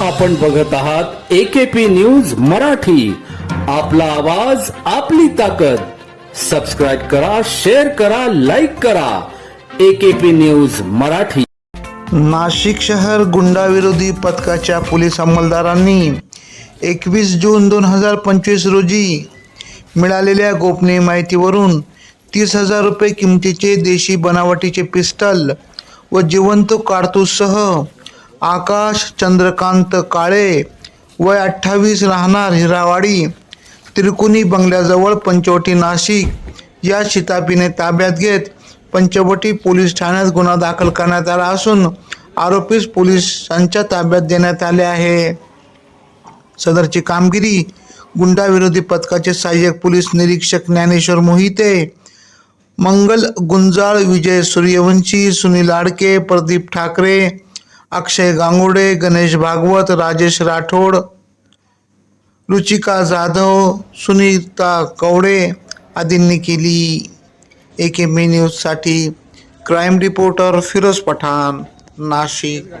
आपण बघत आहात एकेपी न्यूज मराठी. आपला आवाज आपली ताकद. सबस्क्राईब करा शेअर करा लाईक करा. AKP news Marathi. नाशिक शहर गुंडाविरोधी पथकाच्या पोलीस अंमलदारांनी एकवीस जून दोन हजार पंचवीस रोजी मिळालेल्या गोपनीय माहितीवरून तीस हजार रुपये किमतीचे देशी बनावटीचे पिस्टल व जिवंत कारतूससह आकाश चंद्रकांत काळे वय अठ्ठावीस राहणार हिरावाडी त्रिकुणी बंगल्याजवळ पंचवटी नाशिक. या शितापीने ताब्यात घेत पंचवटी पोलीस ठाण्यात गुन्हा दाखल करण्यात आला असून आरोपीस पोलिसांच्या ताब्यात देण्यात आले आहे. सदरची कामगिरी गुंडाविरोधी पथकाचे सहाय्यक पोलीस निरीक्षक ज्ञानेश्वर मोहिते मंगल गुंजाळ विजय सूर्यवंशी सुनील आडके प्रदीप ठाकरे अक्षय गांगुडे गणेश भागवत राजेश राठोड रुचिका जाधव सुनीता कवडे आदींनी केली. ए के बी न्यूजसाठी क्राईम रिपोर्टर फिरोज पठाण नाशिक.